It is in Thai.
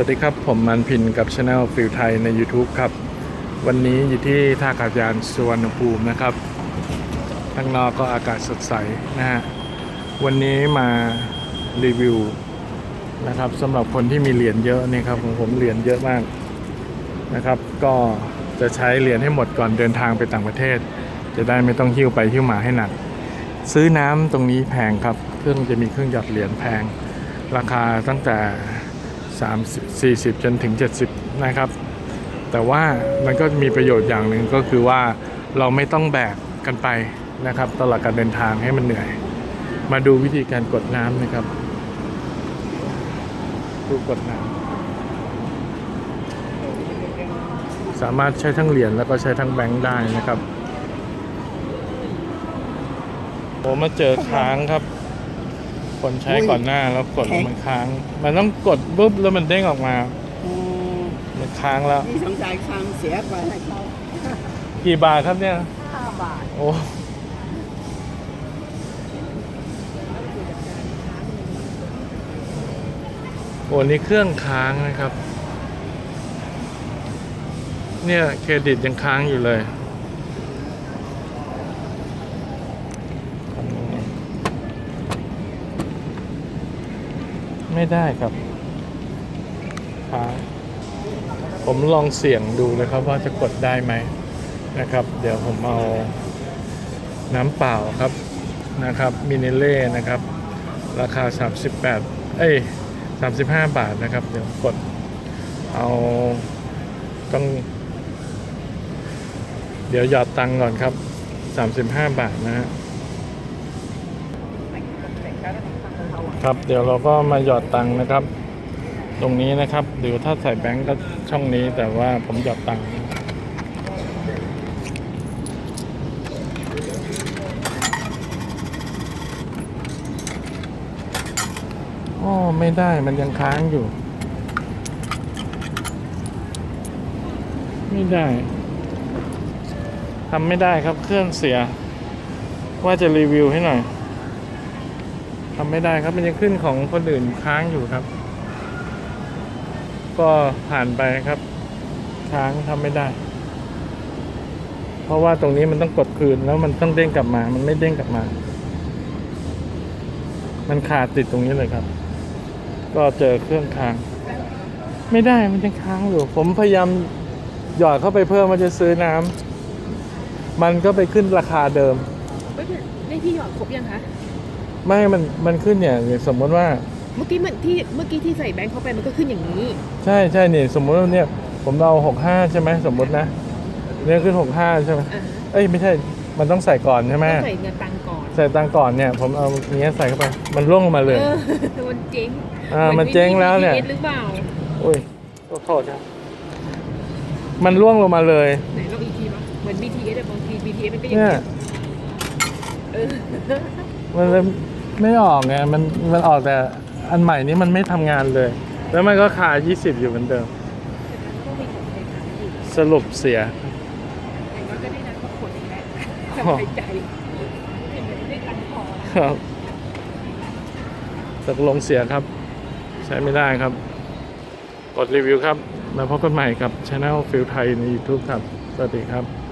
วัสดีครับ ผมมันพินกับช anel ฟิลไทยใน YouTube ครับ วันนี้อยู่ที่ท่าอากาศยานสุวรรณภูมินะครับข้างนอกก็อากาศสดใสนะฮะวันนี้มารีวิวนะครับสำหรับคนที่มีเหรียญเยอะนี่ครับของผมเหรียญเยอะมากนะครับ ก็จะใช้เหรียญให้หมดก่อนเดินทางไปต่างประเทศ จะได้ไม่ต้องหิ้วไปหิ้วมาให้หนัก ซื้อน้ำตรงนี้แพงครับ เครื่องจะมีเครื่องหยอดเหรียญแพง ราคาตั้งแต่ 30 40 จนถึง 70 นะครับ แต่ว่ามันก็มีประโยชน์อย่างหนึ่งก็คือว่าเราไม่ต้องแบกกันไปนะครับตลอดการเดินทางให้มันเหนื่อย มาดูวิธีการกดน้ำนะครับดูกดน้ำสามารถใช้ทั้งเหรียญแล้วก็ใช้ทั้งแบงค์ได้นะครับผมมาเจอค้างครับ คนใช้ก่อนหน้าแล้วกดแล้วมันค้าง มันต้องกดปุ๊บแล้วมันเด้งออกมา อืมมันค้างแล้ว นี่สงสัยคลังเสียไปให้เขากี่บาทครับเนี่ย ห้าบาทโอ้โอ้นี่เครื่องค้างนะครับ เนี่ยเครดิตยังค้างอยู่เลย ไม่ได้ครับค้างผมลองเสี่ยงดูนะครับว่าจะกดได้ไหมนะครับ เดี๋ยวผมเอาน้ำเปล่าครับนะครับมินิเล่นะครับ ราคา 38 เอ้ย 35 บาทนะครับ เดี๋ยวกดเอาต้อง เดี๋ยวหยอดตังก่อนครับ 35 บาทนะฮะ ครับ เดี๋ยวเราก็มาหยอดตังค์นะครับ ตรงนี้นะครับหรือถ้าใส่แบงก์ก็ช่องนี้แต่ว่าผมหยอดตังค์โอ้ไม่ได้มันยังค้างอยู่ ไม่ได้ทำไม่ได้ครับเครื่องเสีย ว่าจะรีวิวให้หน่อย ทำไม่ได้ครับมันยังขึ้นของคนอื่นค้างอยู่ครับ ก็ผ่านไปครับ ค้างทำไม่ได้ เพราะว่าตรงนี้มันต้องกดคืนแล้วมันต้องเด้งกลับมา มันไม่เด้งกลับมา มันขาดติดตรงนี้เลยครับ ก็เจอเครื่องค้าง ไม่ได้มันยังค้างอยู่ ผมพยายามหยอดเข้าไปเพิ่มมันจะซื้อน้ำมันก็ไปขึ้นราคาเดิม ไม่เป็นได้ที่หยอดครบยังคะ ไม่มันมันขึ้นเนี่ยอย่างสมมติว่า เมื่อกี้มันที่เมื่อกี้ที่ใส่แบงค์เข้าไปมันก็ขึ้นอย่างนี้ ใช่ใช่นี่สมมติว่าเนี่ยผมเอาหกห้าใช่ไหมสมมตินะเนี่ยขึ้นหกห้าใช่ไหมอ่าฮะเอ้ยไม่ใช่มันต้องใส่ก่อนใช่ไหมต้องใส่เงินตังค์ก่อนใส่ตังค์ก่อนเนี่ยผมเอาเนี้ยใส่เข้าไปมันร่วงลงมาเลยเออมันเจ๊งอ่ามันเจ๊งแล้วเนี่ย หมือ BTS หรือเปล่าอุ้ยขอโทษครับมันร่วงลงมาเลย ไหนลองอีกทีปะเหมือน BTS อะบางที BTS มันก็ยังเนี่ย เออมันเลย ไม่ออกไงมันมันออกแต่อันใหม่นี้มันไม่ทำงานเลย แล้วมันก็คา 20 อยู่เหมือนเดิม สรุปเสีย อย่างน้อยก็ได้น้ำก็ขวดหนึงแหละสบายใจเห็นไหมได้ตังค์พอ ครับตกลงเสียครับ ใช้ไม่ได้ครับ กดรีวิวครับมาพบกันใหม่กับช anel ฟิลไทยใน YouTube ครับ สวัสดีครับ